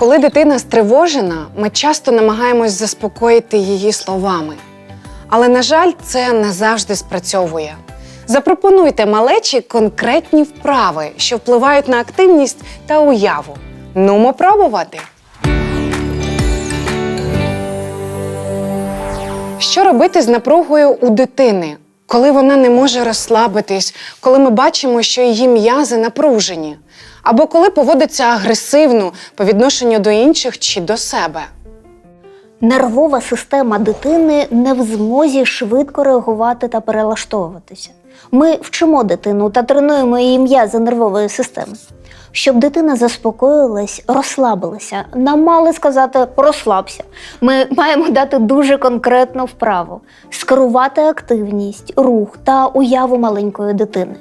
Коли дитина стривожена, ми часто намагаємось заспокоїти її словами. Але, на жаль, це не завжди спрацьовує. Запропонуйте малечі конкретні вправи, що впливають на активність та уяву. Нумо пробувати. Що робити з напругою у дитини, коли вона не може розслабитись, коли ми бачимо, що її м'язи напружені, або коли поводиться агресивно по відношенню до інших чи до себе? Нервова система дитини не в змозі швидко реагувати та перелаштовуватися. Ми вчимо дитину та тренуємо її м'язи нервової системи. Щоб дитина заспокоїлась, розслабилася, нам мали сказати розслабся. Ми маємо дати дуже конкретну вправу скерувати активність, рух та уяву маленької дитини.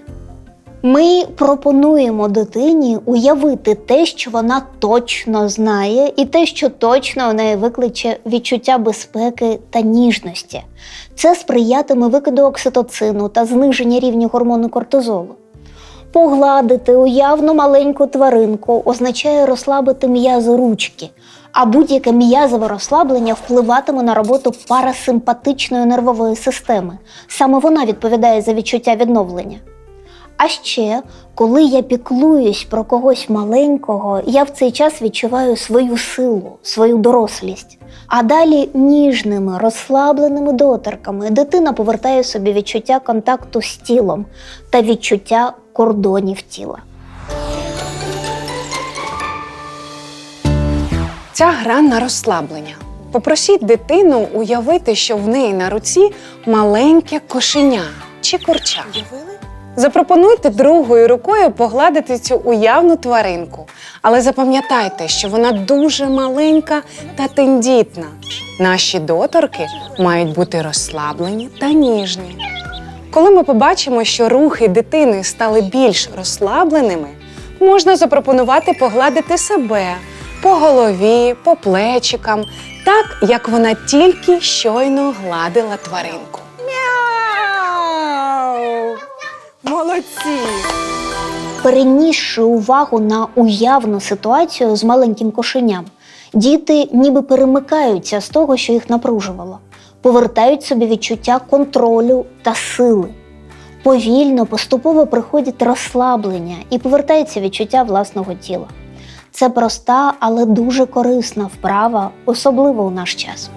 Ми пропонуємо дитині уявити те, що вона точно знає, і те, що точно у неї викличе відчуття безпеки та ніжності. Це сприятиме викиду окситоцину та зниження рівня гормону кортизолу. Погладити уявну маленьку тваринку означає розслабити м'язи ручки, а будь-яке м'язове розслаблення впливатиме на роботу парасимпатичної нервової системи. Саме вона відповідає за відчуття відновлення. А ще, коли я піклуюсь про когось маленького, я в цей час відчуваю свою силу, свою дорослість. А далі ніжними, розслабленими доторками дитина повертає собі відчуття контакту з тілом та відчуття кордонів тіла. Ця гра на розслаблення. Попросіть дитину уявити, що в неї на руці маленьке кошеня чи курча. Запропонуйте другою рукою погладити цю уявну тваринку, але запам'ятайте, що вона дуже маленька та тендітна. Наші доторки мають бути розслаблені та ніжні. Коли ми побачимо, що рухи дитини стали більш розслабленими, можна запропонувати погладити себе по голові, по плечикам, так як вона тільки щойно гладила тваринку. Молодці! Перенісши увагу на уявну ситуацію з маленьким кошеням, діти ніби перемикаються з того, що їх напружувало, повертають собі відчуття контролю та сили. Повільно, поступово приходить розслаблення і повертається відчуття власного тіла. Це проста, але дуже корисна вправа, особливо у наш час.